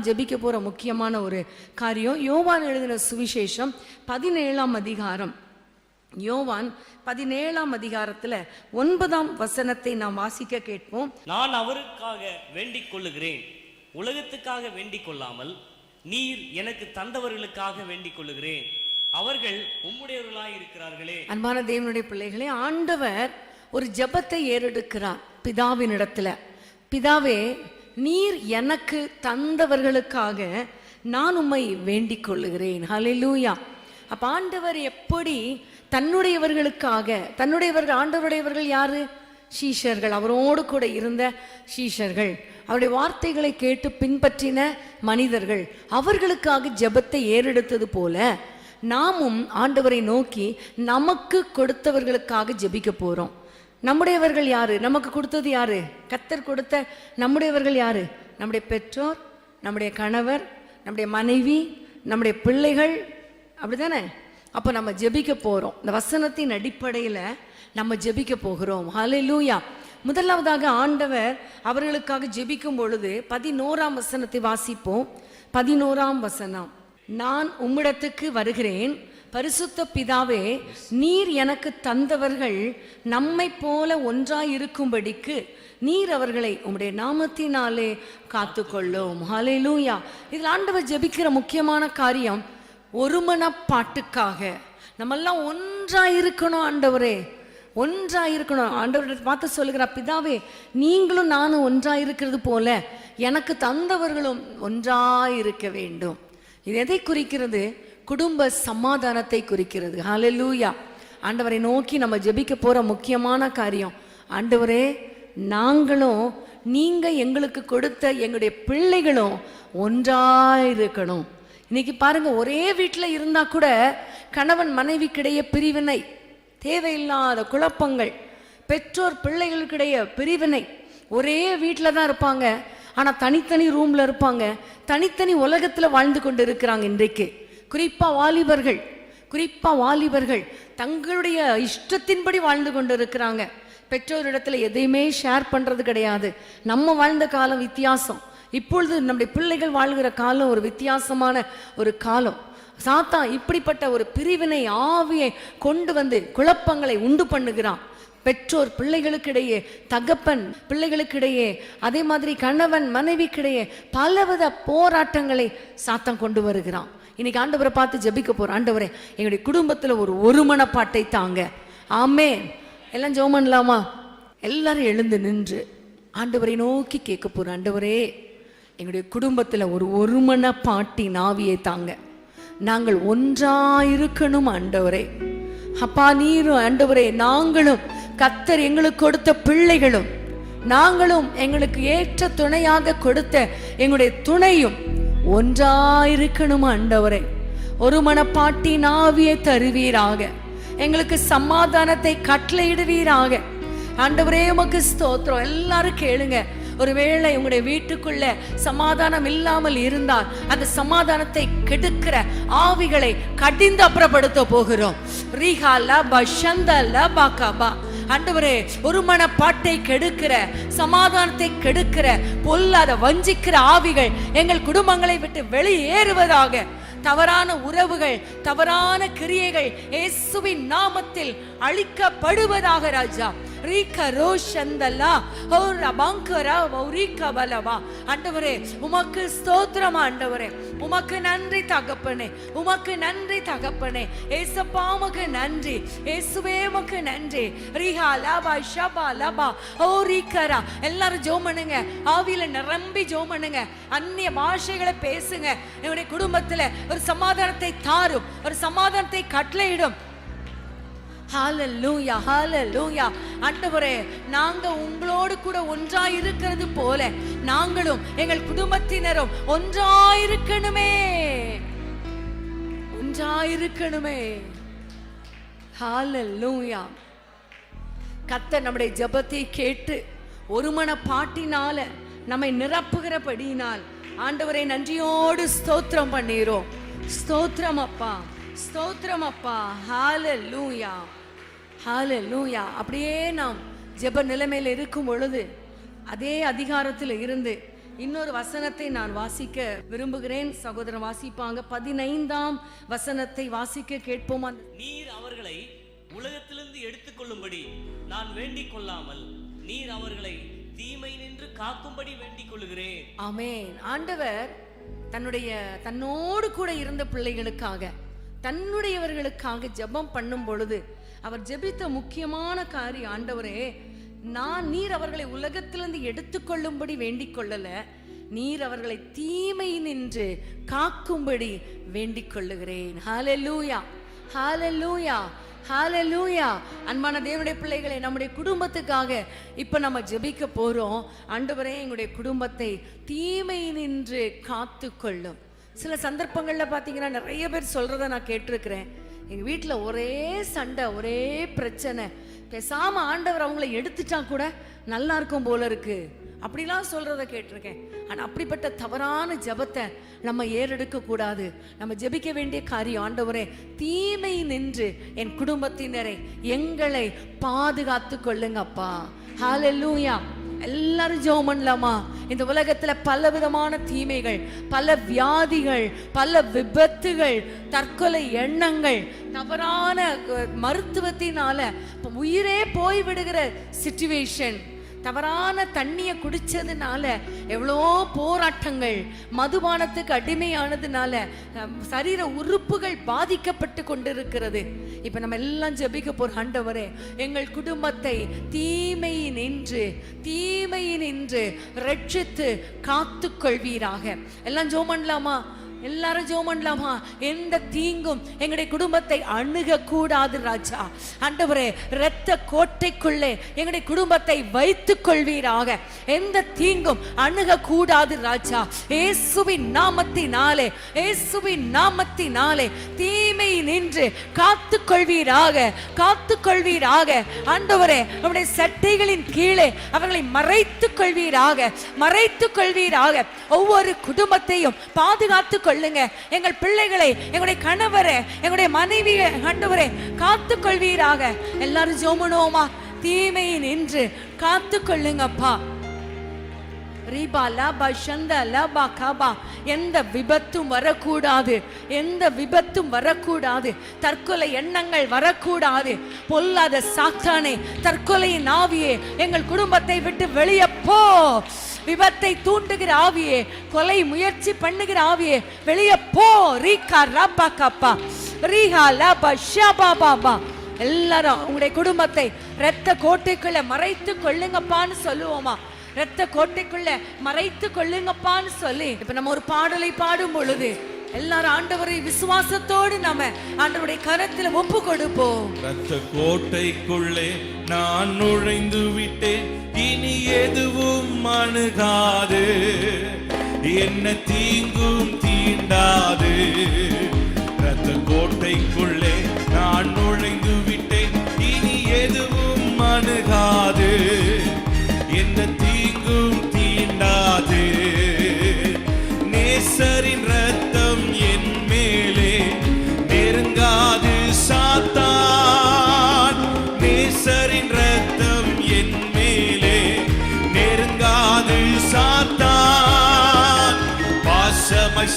நாம் ஜெபிக்க போற முக்கியமான ஒரு காரியம். யோவான் எழுதின சுவிசேஷம் பதினேழாம் அதிகாரம். யோவான் பதினேழாம் அதிகாரத்துல ஒன்பதாம் வசனத்தை நாம் வாசிக்க கேட்போம். நான் அவருக்காக வேண்டிக் கொள்ளுகிறேன். உலகத்துக்காக வேண்டிக் கொள்ளாமல் நீர் எனக்கு தந்தவர்களுக்காக வேண்டிக் கொள்ளுகிறேன். அவர்கள் உம்முடையவர்களாய் இருக்கிறார்களே. அன்பான தேவனுடைய பிள்ளைகளே ஆண்டவர் ஒரு ஜெபத்தை ஏறெடுக்கிறார் பிதாவினிடத்துல. பிதாவே நீர் எனக்கு தந்தவர்களுக்காக நான் உம்மை வேண்டிக் கொள்ளுகிறேன் ஹalleluya அப்ப ஆண்டவர் எப்படி தன்னுடையவர்களுக்காக தன்னுடையவர்கள் ஆண்டவருடையவர்கள் யாரு? சீஷர்கள். அவரோடு கூட இருந்த சீஷர்கள். அவருடைய வார்த்தைகளை கேட்டு பின்பற்றின மனிதர்கள். அவர்களுக்காக ஜெபத்தை ஏறெடுத்தது போல நாமும் ஆண்டவரை நோக்கி நமக்கு கொடுத்தவர்களுக்காக ஜெபிக்க போறோம். நம்முடையவர்கள் யாரு? நமக்கு கொடுத்தது யாரு? கத்தர் கொடுத்த நம்முடையவர்கள் யாரு? நம்முடைய பெற்றோர் நம்முடைய கணவர் நம்முடைய மனைவி நம்முடைய பிள்ளைகள். அப்படிதானே அப்போ நம்ம ஜெபிக்க போகிறோம் இந்த வசனத்தின் அடிப்படையில் நம்ம ஜெபிக்க போகிறோம். ஹalleluya முதலாவதாக ஆண்டவர் அவர்களுக்காக ஜெபிக்கும் பொழுது பதினோராம் வசனத்தை வாசிப்போம். பதினோராம் வசனம். நான் உம்மிடத்துக்கு வருகிறேன். பரிசுத்த பிதாவே நீர் எனக்கு தந்தவர்கள் நம்மை போல ஒன்றாயிருக்கும்படிக்கு நீர் அவர்களை உம்முடைய நாமத்தினாலே காத்துக்கொள்ளும். ஹalleluya இதில் ஆண்டவர் ஜெபிக்கிற முக்கியமான காரியம் ஒருமனப்பாட்டுக்காக. நம்மெல்லாம் ஒன்றாக இருக்கணும் ஆண்டவரே ஒன்றாக இருக்கணும் ஆண்டவர்கிட்ட பார்த்து சொல்லுகிறார் பிதாவே நீங்களும் நானும் ஒன்றாக இருக்கிறது போல எனக்கு தந்தவர்களும் ஒன்றாயிருக்க வேண்டும். இது எதை குறிக்கிறது? குடும்ப சமாதானத்தை குறிக்கிறது. ஹலலூயா ஆண்டவரை நோக்கி நம்ம ஜெபிக்க போகிற முக்கியமான காரியம் ஆண்டவரே நாங்களும் நீங்கள் எங்களுக்கு கொடுத்த எங்களுடைய பிள்ளைகளும் ஒன்றாக இருக்கணும் இன்னைக்கு பாருங்கள் ஒரே வீட்டில் இருந்தால் கூட கணவன் மனைவிக்கிடையே பிரிவினை தேவையில்லாத குழப்பங்கள் பெற்றோர் பிள்ளைகளுக்கிடையே பிரிவினை ஒரே வீட்டில் தான் இருப்பாங்க. ஆனால் தனித்தனி ரூமில் இருப்பாங்க. தனித்தனி உலகத்தில் வாழ்ந்து கொண்டு இருக்கிறாங்க இன்றைக்கு. குறிப்பாக வாலிபர்கள் குறிப்பாக வாலிபர்கள் தங்களுடைய இஷ்டத்தின்படி வாழ்ந்து கொண்டு இருக்கிறாங்க பெற்றோரிடத்துல எதையுமே ஷேர் பண்ணுறது கிடையாது. நம்ம வாழ்ந்த காலம் வித்தியாசம். இப்பொழுது நம்முடைய பிள்ளைகள் வாழ்கிற காலம் ஒரு வித்தியாசமான ஒரு காலம். சாத்தான் இப்படிப்பட்ட ஒரு பிரிவினை ஆவியை கொண்டு வந்து குழப்பங்களை உண்டு பண்ணுகிறான். பெற்றோர் பிள்ளைகளுக்கிடையே தகப்பன் பிள்ளைகளுக்கிடையே அதே மாதிரி கணவன் மனைவிக்கிடையே பலவித போராட்டங்களை சாத்தம் கொண்டு வருகிறான். இன்னைக்கு ஆண்டவரை பார்த்து ஜபிக்க போறோம். ஆண்டவரே எங்களுடைய குடும்பத்துல ஒரு ஒருமனப்பாட்டை தாங்க. ஆமே எல்லாம் ஜெபம் பண்ணலாமா எல்லாரும் எழுந்து நின்று ஆண்டவரை நோக்கி கேட்க போறோம். ஆண்டவரே எங்களுடைய குடும்பத்துல ஒரு ஒருமனப்பாட்டி நாவியை தாங்க. நாங்கள் ஒன்றாயிருக்கணும் ஆண்டவரே. அப்பா நீரும் ஆண்டவரே நாங்களும் கத்தர் எங்களுக்கு கொடுத்த பிள்ளைகளும் நாங்களும் எங்களுக்கு ஏற்ற துணையாக கொடுத்த எங்களுடைய துணையும் ஒன்றாயிருக்கணும் ஆண்டவரே. ஒரு மனப்பாட்டின் ஆவியை தருவீராக. எங்களுக்கு சமாதானத்தை கட்டளையிடுவீராக. ஆண்டவரே உமக்கு ஸ்தோத்திரம். எல்லாரும் கேளுங்க. ஒருவேளை உங்களுடைய வீட்டுக்குள்ள சமாதானம் இல்லாமல் இருந்தால் அந்த சமாதானத்தை கெடுக்கிற ஆவிகளை கடிந்து அப்புறப்படுத்த போகிறோம். ரீஹா லபா பாக்காபா ஆண்டவரே ஒரு மனப்பாட்டை கெடுக்கிற சமாதானத்தை கெடுக்கிற பொல்லாத வஞ்சிக்கிற ஆவிகள் எங்கள் குடும்பங்களை விட்டு வெளியேறுவதாக தவறான உறவுகள் தவறான கிரியைகள் இயேசுவின் நாமத்தில் அழிக்கப்படுவதாக ராஜா. ரீக்க ரோஷந்தல்லா ஓ ரபாங்கரா ரீக்க பலவா ஆண்டவரே உமக்கு ஸ்தோத்திரம் ஆண்டவரே. உமக்கு நன்றி தகப்பனே உமக்கு நன்றி தகப்பனே. ஏசப்பா உமக்கு நன்றி. ஏசுவே உமக்கு நன்றி. ரீஹா லபா ஷபா லபா ஓ ரீகரா எல்லாரும் ஜோம் பண்ணுங்க ஆவியில நிரம்பி ஜோம் பண்ணுங்க அந்நிய பாஷைகளை பேசுங்க. என்னுடைய குடும்பத்துல ஒரு சமாதானத்தை தாரும். ஒரு சமாதானத்தை கட்டளையிடும். ஹalleluya ஹalleluya ஆண்டவரே நாங்க உங்களோடு கூட ஒன்றா இருக்கிறது போல நாங்களும் எங்கள் குடும்பத்தினரும் ஒன்றா இருக்கணுமே ஒன்றா இருக்கணுமே ஹalleluya கர்த்தர் நம்முடைய ஜெபத்தை கேட்டு ஒருமன பாட்டினால நம்மை நிரப்புகிறபடியினால் ஆண்டவரை நன்றியோடு ஸ்தோத்திரம் பண்ணிடுறோம் ஸ்தோத்திரம் அப்பா ஸ்தோத்திரம் அப்பா. ஹalleluya. ஹalleluya அப்படியே நாம் ஜெப நிலைமையில் இருக்கும் பொழுது அதே அதிகாரத்தில் இருந்து இன்னொரு வசனத்தை நான் வாசிக்க விரும்புகிறேன். சகோதரன் வாசிப்பாங்க. பதினைந்தாம் வசனத்தை வாசிக்க கேட்போம். நீர் அவர்களை உலகத்திலிருந்து எடுத்துக்கொள்ளும்படி நான் வேண்டிக் கொள்ளாமல் நீர் அவர்களை தீமை நின்று காக்கும்படி வேண்டிக் கொள்ளுகிறேன் ஆமென். ஆண்டவர் தன்னுடைய தன்னோடு கூட இருந்த பிள்ளைகளுக்காக தன்னுடையவர்களுக்காக ஜெபம் பண்ணும் பொழுது அவர் ஜெபித்த முக்கியமான காரியம் ஆண்டவரே நான் நீர் அவர்களை உலகத்திலிருந்து எடுத்துக்கொள்ளும்படி வேண்டிக் கொள்ளல நீர் அவர்களை தீமை நின்று காக்கும்படி வேண்டிக் கொள்ளுகிறேன். ஹாலலூயா ஹாலலூயா ஹாலலூயா அன்பான தேவனுடைய பிள்ளைகளை நம்முடைய குடும்பத்துக்காக இப்போ நம்ம ஜெபிக்க போகிறோம் ஆண்டவரே எங்களுடைய குடும்பத்தை தீமை நின்று காத்துக்கொள்ளும். சில சந்தர்ப்பங்களில் பார்த்தீங்கன்னா நிறைய பேர் சொல்கிறத நான் கேட்டிருக்கிறேன். எங்கள் வீட்டில் ஒரே சண்டை ஒரே பிரச்சனை. பேசாமல் ஆண்டவர் அவங்கள எடுத்துட்டா கூட நல்லா இருக்கும் போல இருக்கு. அப்படிலாம் சொல்றத கேட்டிருக்கேன். ஆனால் அப்படிப்பட்ட தவறான ஜெபத்தை நம்ம ஏறெடுக்க கூடாது. நம்ம ஜெபிக்க வேண்டிய காரியம் ஆண்டவரே தீமை நின்று என் குடும்பத்தினரை எங்களை பாதுகாத்து கொள்ளுங்கப்பா. ஹalleluya எல்லாரும் ஜெபம் பண்ணலாமா? இந்த உலகத்துல பல விதமான தீமைகள் பல வியாதிகள் பல விபத்துகள் தற்கொலை எண்ணங்கள் தவறான மருத்துவத்தினால உயிரே போய் விடுகிற சிச்சுவேஷன் தவறான தண்ணியை குடிச்சதுனால எவ்வளோ போராட்டங்கள் மதுபானத்துக்கு அடிமையானதுனால சரீர உறுப்புகள் பாதிக்கப்பட்டு கொண்டிருக்கிறது. இப்போ நம்ம எல்லாம் ஜபிக்க போற ஆண்டவரே எங்கள் குடும்பத்தை தீமையின் நின்று தீமையின் நின்று ரட்சித்து காத்துக்கொள்வீராக. எல்லாம் ஜோம் பண்ணலாமா? எல்லாரும் ஜோம் பண்ணலாமா எந்த தீங்கும் எங்களுடைய குடும்பத்தை அணுக கூடாது ராஜா. அண்டவரே இரத்த கோட்டைக்குள்ளே எங்களுடைய குடும்பத்தை வைத்துக் கொள்வீராக. எந்த தீங்கும் அணுக கூடாது ராஜா. இயேசுவின் நாமத்தினாலே இயேசுவின் நாமத்தினாலே தீமை நின்று காத்து கொள்வீராக காத்து கொள்வீராக ஆண்டவரே அவருடைய சட்டைகளின் கீழே அவர்களை மறைத்துக் கொள்வீராக மறைத்துக் கொள்வீராக ஒவ்வொரு குடும்பத்தையும் பாதுகாத்துக் கொள்ளுங்க. எங்கள் பிள்ளைகளை எங்களுடைய கணவரை எங்களுடைய மனைவியை கண்டவரை காத்து கொள்வீராக எல்லாரும் ஜோமனோமா? தீமையை நின்று காத்துக் கொள்ளுங்கப்பா ரீபா லபா சந்த லபா கபா. எந்த விபத்தும் வரக்கூடாது. எந்த விபத்தும் வரக்கூடாது. தற்கொலை எண்ணங்கள் வரக்கூடாது. பொல்லாத சாத்தானே தற்கொலையின் ஆவியே எங்கள் குடும்பத்தை விட்டு வெளியே போ விபத்தை தூண்டுகிற ஆவியே கொலை முயற்சி பண்ணுகிற ஆவியே வெளியே போ ரீகா ராபா காப்பா ரீஹா லாபா ஷாபா பாபா எல்லாரும் உங்களுடைய குடும்பத்தை இரத்த கோட்டைக்குள்ள மறைத்து கொள்ளுங்கப்பான்னு சொல்லுவோமா? இரத்த கோட்டைக்குள்ள மறைத்து கொள்ளுங்கப்பான்னு சொல்லி இப்ப நம்ம ஒரு பாடலை பாடும் பொழுது எல்லாரும் ஆண்டவரை விசுவாசத்தோடு நாம ஆண்டவருடைய கரத்தில் ஒப்பு கொடுப்போம் ரத்த கோட்டைக்குள்ளே நான் நுழைந்து விட்டேன். இனி எதுவும் அணுகாது. என்ன தீங்கும் தீண்டாது. ரத்த கோட்டைக்குள்ளே நான் நுழைந்து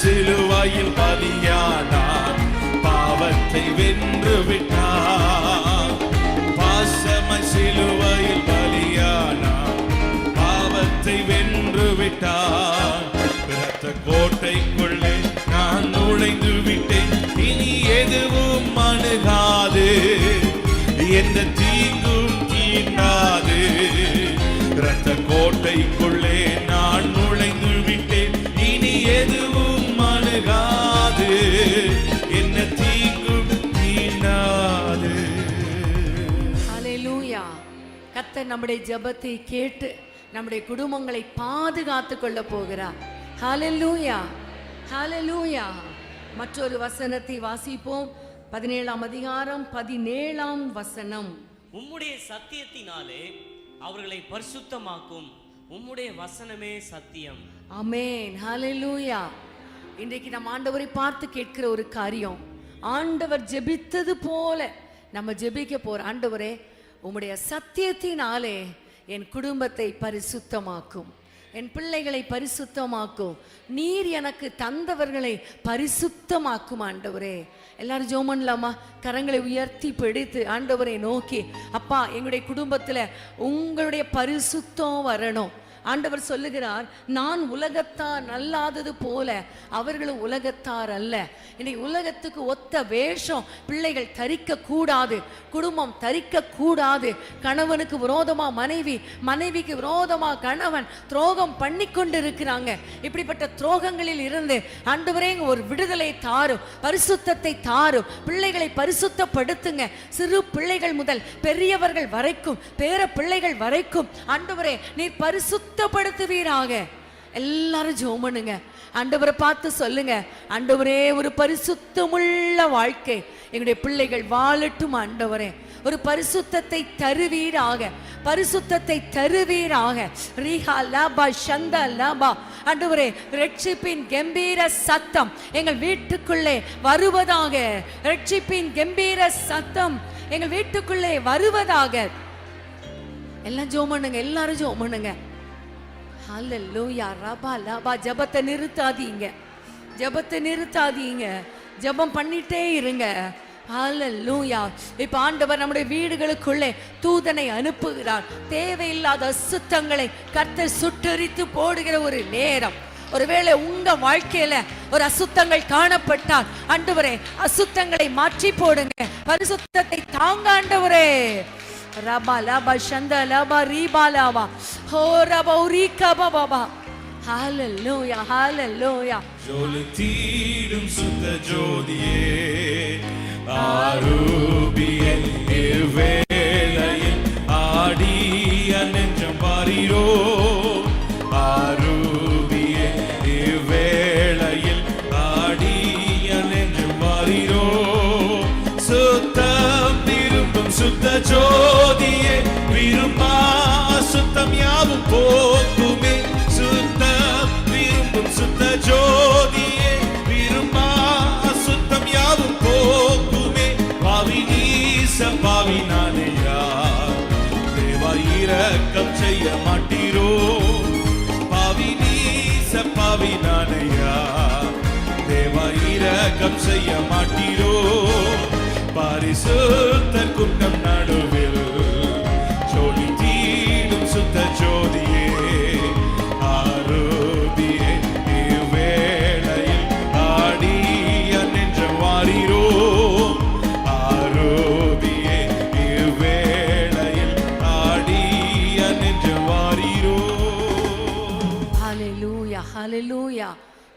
சிலுவையில் பலியானான் கர்த்தர் நம்முடைய ஜெபத்தை கேட்டு நம்முடைய குடும்பங்களை பாதுகாத்து கொள்ள போகிறார். ஹalleluya ஹalleluya மற்றொரு வசனத்தை வாசிப்போம். பதினேழாம் அதிகாரம் பதினேழாம் வசனம். உம்முடைய சத்தியத்தினாலே அவர்களை பரிசுத்தமாக்கும். உம்முடைய வசனமே சத்தியம். ஆமென் ஹalleluya இன்றைக்கு நம்ம ஆண்டவரை பார்த்து கேட்கிற ஒரு காரியம். ஆண்டவர் ஜெபித்தது போல நம்ம ஜெபிக்க போற ஆண்டவரே உம்முடைய சத்தியத்தினாலே என் குடும்பத்தை பரிசுத்தமாக்கும். என் பிள்ளைகளை பரிசுத்தமாக்கும். நீர் எனக்கு தந்தவர்களை பரிசுத்தமாக்கும் ஆண்டவரே. எல்லாரும் ஜோமன்லாமா கரங்களை உயர்த்தி பிடித்து ஆண்டவரை நோக்கி அப்பா எங்களுடைய குடும்பத்தில் உங்களுடைய பரிசுத்தம் வரணும். ஆண்டவர் சொல்லுகிறார் நான் உலகத்தார் நல்லாதது போல அவர்களும் உலகத்தார் அல்ல. இன்னைக்கு உலகத்துக்கு ஒத்த வேஷம் பிள்ளைகள் தரிக்க கூடாது குடும்பம் தரிக்க கூடாது கணவனுக்கு விரோதமா மனைவி மனைவிக்கு விரோதமா கணவன் துரோகம் பண்ணி கொண்டு இருக்கிறாங்க இப்படிப்பட்ட துரோகங்களில் இருந்து ஆண்டவரே ஒரு விடுதலை தாரும் பரிசுத்தத்தை தாரும். பிள்ளைகளை பரிசுத்தப்படுத்துங்க. சிறு பிள்ளைகள் முதல் பெரியவர்கள் வரைக்கும் பேர பிள்ளைகள் வரைக்கும் ஆண்டவரே நீர் சுத்தப்படுத்துவீராக. எல்லாரும் ஜோமனுங்க பண்ணுங்க. ஆண்டவரை பார்த்து சொல்லுங்க. ஆண்டவரே ஒரு பரிசுத்தமுள்ள வாழ்க்கை. எங்களுடைய பிள்ளைகள் வாழட்டும் ஆண்டவரே. ஒரு பரிசுத்தத்தை தருவீராக. பரிசுத்தத்தை தருவீராக. ரீஹா லாபா சந்தா லாபா. ஆண்டவரே ரட்சிப்பின் கம்பீர சத்தம் எங்கள் வீட்டுக்குள்ளே வருவதாக. ரட்சிப்பின் கம்பீர சத்தம் எங்கள் வீட்டுக்குள்ளே வருவதாக. எல்லாம் ஜோம் பண்ணுங்க. எல்லாரும் ஜோம் பண்ணுங்க. ஹalleluya ரபா லபா ஜெபத்தை நிறுத்தாதீங்க. ஜெபத்தை நிறுத்தாதீங்க. ஜெபம் பண்ணிட்டே இருங்க. ஹalleluya இப்ப ஆண்டவர் நம்முடைய வீடுகளுக்குள்ளே தூதனை அனுப்புகிறார். தேவையில்லாத அசுத்தங்களை கர்த்தர் சுட்டரித்து போடுகிற ஒரு நேரம். ஒருவேளை உங்க வாழ்க்கையில ஒரு அசுத்தங்கள் காணப்பட்டால் ஆண்டவரே அசுத்தங்களை மாற்றி போடுங்க. பரிசுத்தத்தை தாங்க ஆண்டவரே ரபா லபா சந்த லபா ரீபா லபா ஹோ ரபா உரீகா பாபா ஹalleluya ஹalleluya ஜோலி சுத்த ஜோதியே ஆரூபியே இவ்வேளையில் ஆடிய நெஞ்சம் பாரிரோ ஜோதியே விரும்பா சுத்தம் யாவும் போக்குமே சுத்தம் விரும்பும் சுத்த ஜோதியே விரும்பா சுத்தம் யாவும் போக்குமே பாவி நீச பாவி நானையா தேவா இரக்கம் செய்ய மாட்டேன் ஹalleluya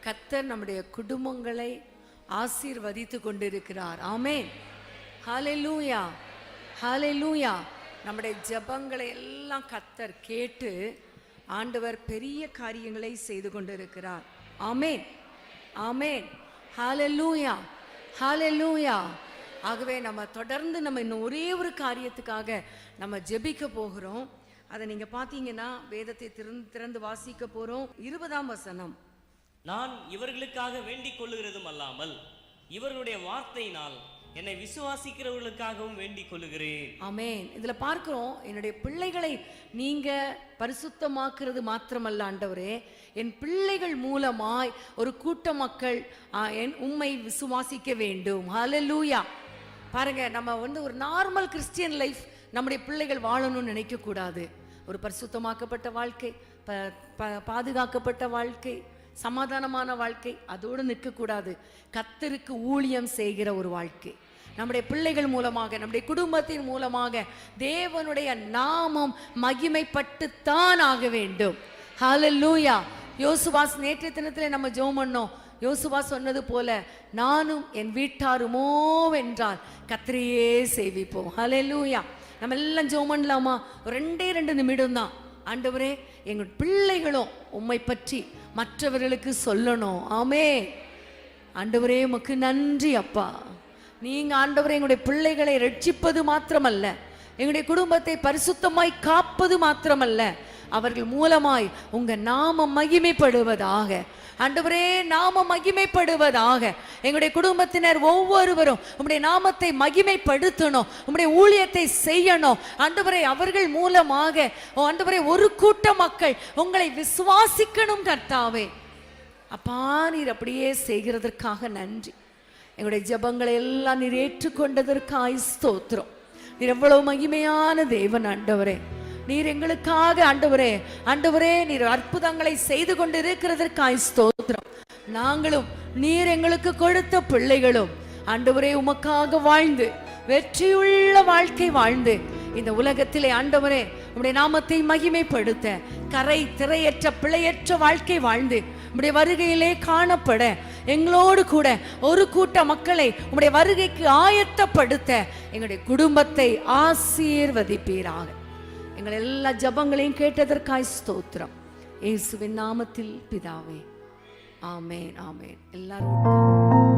கத்தர் நம்முடைய குடும்பங்களை ஆசீர்வதித்து கொண்டிருக்கிறார். ஆமே ஹalleluya ஹalleluya நம்முடைய ஜபங்களை எல்லாம் கத்தர் கேட்டு ஆண்டவர் பெரிய காரியங்களை செய்து கொண்டிருக்கிறார். ஆமேன் ஆமேன் ஹாலலூயா ஹாலலூயா ஆகவே நம்ம தொடர்ந்து நம்ம இன்னும் ஒரே ஒரு காரியத்துக்காக நம்ம ஜெபிக்க போகிறோம். அதை நீங்க பார்த்தீங்கன்னா வேதத்தை திறந்து திறந்து வாசிக்க போறோம். இருபதாம் வசனம். நான் இவர்களுக்காக வேண்டிக் கொள்ளுகிறதும் அல்லாமல் இவர்களுடைய வார்த்தையினால் என்னை விசுவாசிக்கிறவர்களுக்காகவும் வேண்டிக் கொள்ளுகிறேன். ஆமென். இதுல பார்க்கிறோம் என்னுடைய பிள்ளைகளை நீங்க பரிசுத்தமாக்குறது மாத்திரமல்ல ஆண்டவரே. என் பிள்ளைகள் மூலமாய் ஒரு கூட்ட மக்கள் என் உம்மை விசுவாசிக்க வேண்டும். ஹalleluya பாருங்க நம்ம வந்து ஒரு நார்மல் கிறிஸ்டியன் லைஃப் நம்முடைய பிள்ளைகள் வாழணும்னு நினைக்கக்கூடாது. ஒரு பரிசுத்தமாக்கப்பட்ட வாழ்க்கை ப- ப- பாதுகாக்கப்பட்ட வாழ்க்கை சமாதானமான வாழ்க்கை அதோடு நிற்கக்கூடாது. கத்தருக்கு ஊழியம் செய்கிற ஒரு வாழ்க்கை. நம்முடைய பிள்ளைகள் மூலமாக நம்முடைய குடும்பத்தின் மூலமாக தேவனுடைய நாமம் மகிமைப்பட்டுத்தான் ஆக வேண்டும். ஹalleluya யோசுவாஸ் நேற்றைய தினத்திலே நம்ம ஜோம் பண்ணோம். யோசுவா சொன்னது போல நானும் என் வீட்டாருமோ வென்றால் கத்திரியே சேவிப்போம். ஹalleluya நம்ம எல்லாம் ஜோம் பண்ணலாமா ரெண்டே ரெண்டு நிமிடம் தான் ஆண்டவரே எங்கள் பிள்ளைகளும் உம்மை பற்றி மற்றவர்களுக்கு சொல்லணும். ஆமே ஆண்டவரே உமக்கு நன்றி அப்பா. நீங்கள் ஆண்டவரே எங்களுடைய பிள்ளைகளை ரட்சிப்பது மாத்திரமல்ல. எங்களுடைய குடும்பத்தை பரிசுத்தமாய் காப்பது மாத்திரமல்ல. அவர்கள் மூலமாய் உங்கள் நாமம் மகிமைப்படுவதாக ஆண்டவரே நாம மகிமைப்படுவதாக. எங்களுடைய குடும்பத்தினர் ஒவ்வொருவரும் உம்முடைய நாமத்தை மகிமைப்படுத்தணும் உம்முடைய ஊழியத்தை செய்யணும். ஆண்டவரே அவர்கள் மூலமாக ஓ ஒரு கூட்ட மக்கள் உங்களை விசுவாசிக்கணும் கர்த்தாவே. அப்பா நீர் அப்படியே செய்கிறதற்காக நன்றி. எங்களுடைய ஜபங்களை எல்லாம் நீர் ஏற்றுக்கொண்டதற்காய் ஸ்தோத்திரம். நீர் எவ்வளவு மகிமையான தேவன் ஆண்டவரே. நீர் எங்களுக்காக ஆண்டவரே ஆண்டவரே நீர் அற்புதங்களை செய்து கொண்டிருக்கிறதற்காய் ஸ்தோத்திரம். நாங்களும் நீர் எங்களுக்கு கொடுத்த பிள்ளைகளும் ஆண்டவரே உமக்காக வாழ்ந்து வெற்றியுள்ள வாழ்க்கை வாழ்ந்து இந்த உலகத்திலே ஆண்டவரே உடைய நாமத்தை மகிமைப்படுத்த கரை திரையற்ற பிழையற்ற வாழ்க்கை வாழ்ந்து உம்முடைய வருகையிலே காணப்பட எங்களோடு கூட ஒரு கூட்ட மக்களை உம்முடைய வருகைக்கு ஆயத்தப்படுத்த எங்களுடைய குடும்பத்தை ஆசீர்வதிப்பீராக. எங்கள் எல்லா ஜபங்களையும் கேட்டதற்காய் ஸ்தோத்திரம். இயேசுவின் நாமத்தில் பிதாவே. ஆமேன் ஆமேன். எல்லாரும்